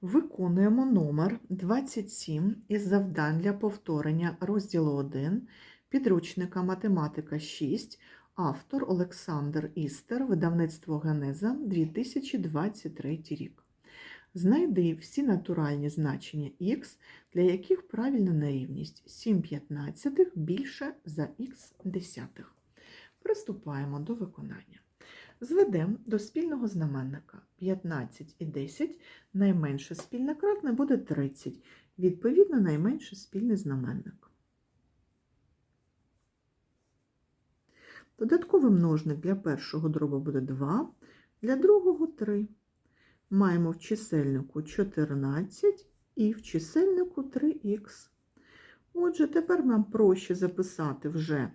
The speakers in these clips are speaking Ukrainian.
Виконуємо номер 27 із завдань для повторення розділу 1 підручника Математика 6, автор Олександр Істер, видавництво Генеза 2023 рік. Знайди всі натуральні значення х, для яких правильна нерівність 7 п'ятнадцятих більше за х десятих. Приступаємо до виконання. Зведемо до спільного знаменника 15 і 10, найменше спільне кратне буде 30, відповідно, найменше спільний знаменник. Додатковий множник для першого дробу буде 2, для другого 3. Маємо в чисельнику 14 і в чисельнику 3х. Отже, тепер нам проще записати вже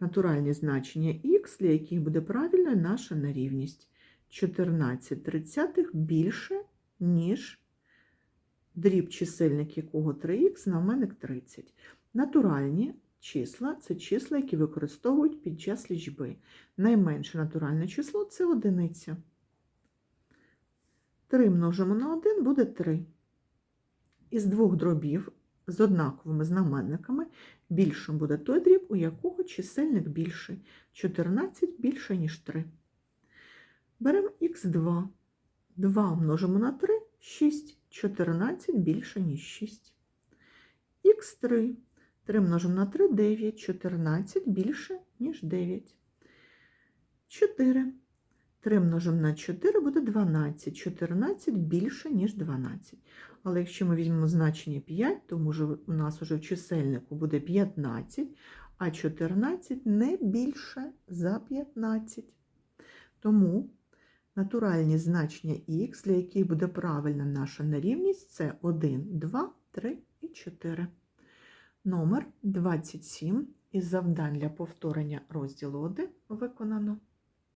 натуральні значення х, для яких буде правильна наша нерівність. 14 тридцятих більше, ніж дріб чисельник якого 3х, знаменник 30. Натуральні числа це числа, які використовують під час лічби. Найменше натуральне число це одиниця. 3 множимо на 1 буде 3. Із двох дробів з однаковими знаменниками більшим буде той дріб, у якого чисельник більший. 14 більше, ніж 3. Беремо х2. 2 множимо на 3 6. 14 більше, ніж 6. х3. 3 множимо на 3 9. 14 більше, ніж 9. 4. 3 множимо на 4 буде 12. 14 більше, ніж 12. Але якщо ми візьмемо значення 5, то може у нас вже в чисельнику буде 15, а 14 не більше за 15. Тому натуральні значення х, для яких буде правильна наша нерівність, це 1, 2, 3 і 4. Номер 27 із завдань для повторення розділу 1 виконано.